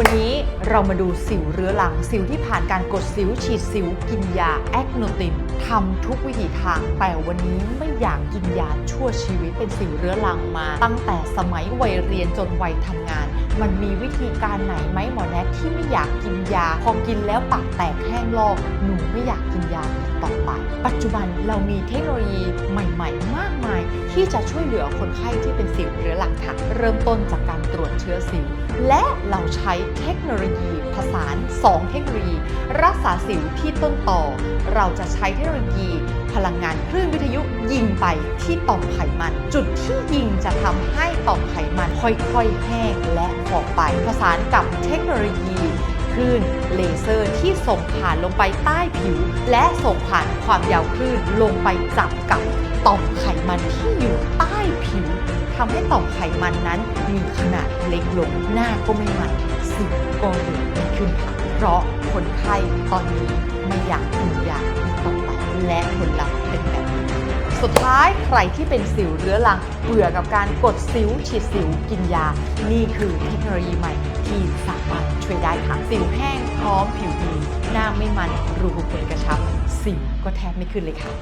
วันนี้เรามาดูสิวเรื้อรัง สิวที่ผ่านการกดสิว ฉีดสิว กินยาแอคโนตินทำทุกวิถีทาง แต่วันนี้ไม่อยากกินยาชั่วชีวิตเป็นสิวเรื้อรังมา ตั้งแต่สมัยวัยเรียนจนวัยทำงาน มันมีวิธีการไหนไหมหมอแนทที่ไม่อยากกินยา พอกินแล้วปากแตกแห้งลอกหนูไม่อยากกินยาต่อไป ปัจจุบันเรามีเทคโนโลยีใหม่ ที่จะช่วยเหลือคนไข้ที่เป็นสิวเรื้อรังค่ะ เริ่มต้นจากการตรวจเชื้อสิว และเราใช้เทคโนโลยีผสาน 2 เทคโนโลยี รักษาสิวที่ต้นต่อ เราจะใช้เทคโนโลยีพลังงานคลื่นวิทยุยิงไปที่ต่อมไขมัน จุดที่ยิงจะทำให้ต่อมไขมันค่อยๆ แห้งและออกไปผสานกับเทคโนโลยีคลื่นเลเซอร์ที่ส่งผ่านลงไปใต้ผิว และส่งผ่านความยาวคลื่นลงไปจับกับ ต่อมไขมันที่อยู่ใต้ผิวทำให้ต่อมไขมันนั้นมีขนาดเล็กลงหน้าก็ไม่มันสิวก็เยไม่ขึ้นค่ะเพราะคนไข้ตอนนี้ไม่อยากกินยาอีกต่อไปและผลลัพธ์เป็นแบบนี้สุดท้ายใครที่เป็นสิวเรื้อรังเบื่อกับการกดสิวฉีดสิวกินยา นี่คือเทคโนโลยีใหม่ที่สามารถช่วยได้ค่ะสิวแห้งพร้อมผิวดี หน้าไม่มันรูขุมขนกระชับ สิวก็แทบไม่ขึ้นเลยค่ะ